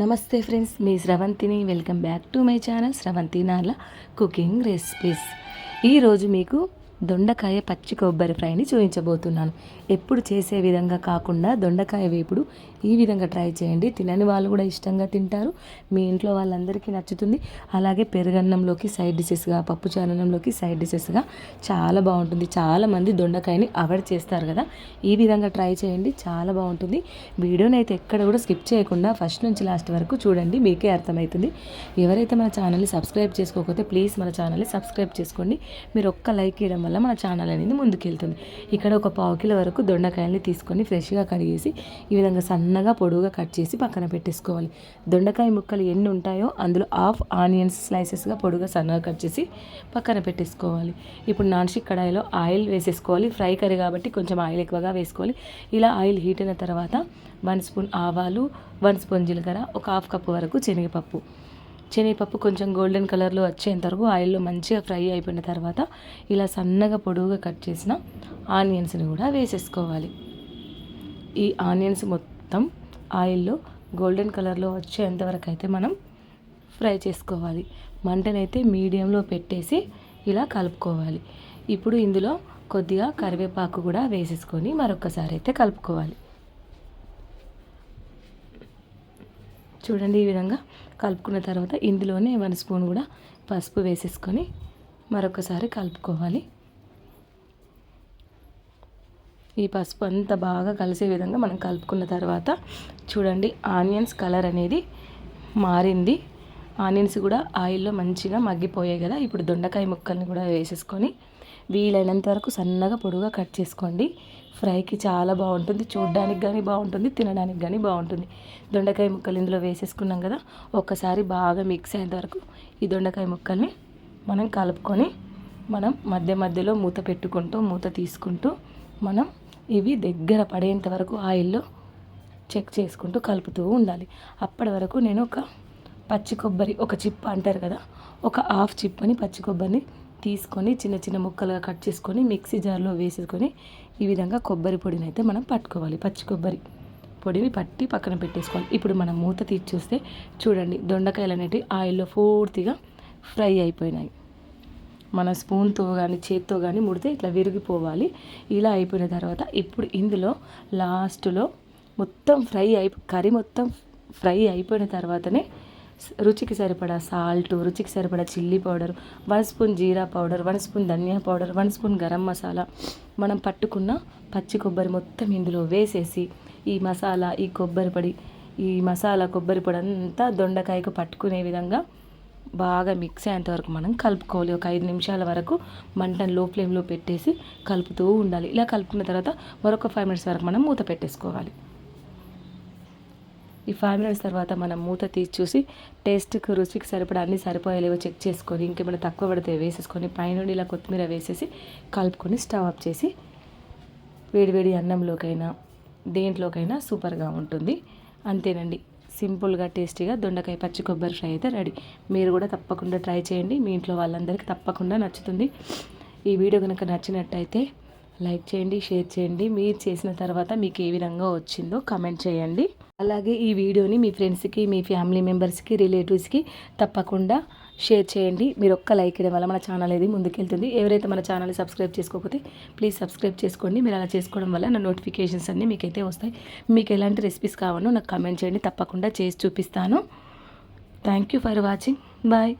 నమస్తే ఫ్రెండ్స్ మీ స్రవంతిని welcome back to my channel Sravanthi Narla cooking recipes. ఈరోజు మీకు దొండకాయ పచ్చి కొబ్బరి ఫ్రైని చూపించబోతున్నాను. ఎప్పుడు చేసే విధంగా కాకుండా దొండకాయ వేపుడు ఈ విధంగా ట్రై చేయండి. తినని వాళ్ళు కూడా ఇష్టంగా తింటారు. మీ ఇంట్లో వాళ్ళందరికీ నచ్చుతుంది. అలాగే పెరుగన్నంలోకి సైడ్ డిషెస్గా పప్పు చారణంలోకి సైడ్ డిషెస్గా చాలా బాగుంటుంది. చాలామంది దొండకాయని అవాయిడ్ చేస్తారు కదా. ఈ విధంగా ట్రై చేయండి. చాలా బాగుంటుంది. వీడియోని అయితే ఎక్కడ కూడా స్కిప్ చేయకుండా ఫస్ట్ నుంచి లాస్ట్ వరకు చూడండి. మీకే అర్థమవుతుంది. ఎవరైతే మన ఛానల్ని సబ్స్క్రైబ్ చేసుకోకపోతే ప్లీజ్ మన ఛానల్ని సబ్స్క్రైబ్ చేసుకోండి. మీరు ఒక్క లైక్ ఇవ్వడం వల్ల మన ఛానల్ అనేది ముందుకెళ్తుంది. ఇక్కడ ఒక పావు కిలో వరకు దొండకాయల్ని తీసుకొని ఫ్రెష్గా కడిగేసి ఈ విధంగా సన్నగా పొడువుగా కట్ చేసి పక్కన పెట్టేసుకోవాలి. దొండకాయ ముక్కలు ఎన్ని ఉంటాయో అందులో హాఫ్ ఆనియన్స్ స్లైసెస్గా పొడుగా సన్నగా కట్ చేసి పక్కన పెట్టేసుకోవాలి. ఇప్పుడు నాన్ స్టిక్ కడాయిలో ఆయిల్ వేసేసుకోవాలి. ఫ్రై కర్రీ కాబట్టి కొంచెం ఆయిల్ ఎక్కువగా వేసుకోవాలి. ఇలా ఆయిల్ హీట్ అయిన తర్వాత వన్ స్పూన్ ఆవాలు వన్ స్పూన్ జీలకర్ర ఒక హాఫ్ కప్పు వరకు శనగపప్పు. శనగపప్పు కొంచెం గోల్డెన్ కలర్లో వచ్చేంత వరకు ఆయిల్లో మంచిగా ఫ్రై అయిపోయిన తర్వాత ఇలా సన్నగా పొడవుగా కట్ చేసిన ఆనియన్స్ని కూడా వేసేసుకోవాలి. ఈ ఆనియన్స్ మొత్తం ఆయిల్లో గోల్డెన్ కలర్లో వచ్చేంత వరకు అయితే మనం ఫ్రై చేసుకోవాలి. మంటనైతే మీడియంలో పెట్టేసి ఇలా కలుపుకోవాలి. ఇప్పుడు ఇందులో కొద్దిగా కరివేపాకు కూడా వేసేసుకొని మరొకసారి అయితే కలుపుకోవాలి. చూడండి ఈ విధంగా కలుపుకున్న తర్వాత ఇందులోనే వన్ స్పూన్ కూడా పసుపు వేసేసుకొని మరొకసారి కలుపుకోవాలి. ఈ పసుపు అంతా బాగా కలిసే విధంగా మనం కలుపుకున్న తర్వాత చూడండి ఆనియన్స్ కలర్ అనేది మారింది. ఆనియన్స్ కూడా ఆయిల్లో మంచిగా మగ్గిపోయాయి కదా. ఇప్పుడు దొండకాయ ముక్కల్ని కూడా వేసేసుకొని వీలైనంత వరకు సన్నగా పొడుగా కట్ చేసుకోండి. ఫ్రైకి చాలా బాగుంటుంది. చూడడానికి కానీ బాగుంటుంది తినడానికి కానీ బాగుంటుంది. దొండకాయ ముక్కలు ఇందులో వేసేసుకున్నాం కదా. ఒక్కసారి బాగా మిక్స్ అయ్యేంత వరకు ఈ దొండకాయ ముక్కల్ని మనం కలుపుకొని మనం మధ్య మధ్యలో మూత పెట్టుకుంటూ మూత తీసుకుంటూ మనం ఇవి దగ్గర పడేంత వరకు ఆయిల్లో చెక్ చేసుకుంటూ కలుపుతూ ఉండాలి. అప్పటి వరకు నేను ఒక పచ్చి కొబ్బరి ఒక చిప్ అంటారు కదా ఒక హాఫ్ చిప్పని పచ్చి కొబ్బరిని తీసుకొని చిన్న చిన్న ముక్కలుగా కట్ చేసుకొని మిక్సీ జార్లో వేసేసుకొని ఈ విధంగా కొబ్బరి పొడిని అయితే మనం పట్టుకోవాలి. పచ్చి కొబ్బరి పొడిని పట్టి పక్కన పెట్టేసుకోవాలి. ఇప్పుడు మనం మూత తీసి చూస్తే చూడండి దొండకాయలు అనేటివి ఆయిల్లో పూర్తిగా ఫ్రై అయిపోయినాయి. మన స్పూన్తో కానీ చేత్తో కానీ ముడితే ఇట్లా విరిగిపోవాలి. ఇలా అయిపోయిన తర్వాత ఇప్పుడు ఇందులో లాస్ట్లో మొత్తం ఫ్రై అయి కర్రీ మొత్తం ఫ్రై అయిపోయిన తర్వాతనే రుచికి సరిపడా సాల్ట్ రుచికి సరిపడా chilli powder one spoon jeera powder one spoon dhania powder one spoon garam masala. మనం పట్టుకున్న పచ్చి కొబ్బరి మొత్తం ఇందులో వేసేసి ఈ మసాలా ఈ కొబ్బరి పొడి ఈ మసాలా కొబ్బరి పొడి అంతా దొండకాయకు పట్టుకునే విధంగా బాగా మిక్స్ అయ్యేంత వరకు మనం కలుపుకోవాలి. ఒక ఐదు నిమిషాల వరకు మంటను లో ఫ్లేమ్లో పెట్టేసి కలుపుతూ ఉండాలి. ఇలా కలుపుకున్న తర్వాత మరొక ఫైవ్ మినిట్స్ వరకు మనం మూత పెట్టేసుకోవాలి. ఈ ఫైవ్ మినిట్స్ తర్వాత మనం మూత తీసి చూసి టేస్ట్కి రుచికి సరిపడా అన్ని సరిపోయేలేవో చెక్ చేసుకొని ఇంకేమైనా తక్కువ పడితే వేసేసుకొని పైనుండి ఇలా కొత్తిమీర వేసేసి కలుపుకొని స్టవ్ ఆఫ్ చేసి వేడివేడి అన్నంలోకైనా దేంట్లోకైనా సూపర్గా ఉంటుంది. అంతేనండి. సింపుల్గా టేస్టీగా దొండకాయ పచ్చి కొబ్బరి ఫ్రై అయితే రెడీ. మీరు కూడా తప్పకుండా ట్రై చేయండి. మీ ఇంట్లో వాళ్ళందరికీ తప్పకుండా నచ్చుతుంది. ఈ వీడియో కనుక నచ్చినట్టయితే లైక్ చేయండి షేర్ చేయండి. మీరు చేసిన తర్వాత మీకు ఏ విధంగా వచ్చిందో కమెంట్ చేయండి. అలాగే ఈ వీడియోని మీ ఫ్రెండ్స్కి మీ ఫ్యామిలీ మెంబర్స్కి రిలేటివ్స్కి తప్పకుండా షేర్ చేయండి. మీరు ఒక్క లైక్ ఇవ్వడం వల్ల మన ఛానల్ అనేది ముందుకెళ్తుంది. ఎవరైతే మన ఛానల్ సబ్స్క్రైబ్ చేసుకోకపోతే ప్లీజ్ సబ్స్క్రైబ్ చేసుకోండి. మీరు అలా చేసుకోవడం వల్ల నా నోటిఫికేషన్స్ అన్నీ మీకైతే వస్తాయి. మీకు ఎలాంటి రెసిపీస్ కావాలో నాకు కమెంట్ చేయండి. తప్పకుండా చేసి చూపిస్తాను. Thank you for watching. Bye.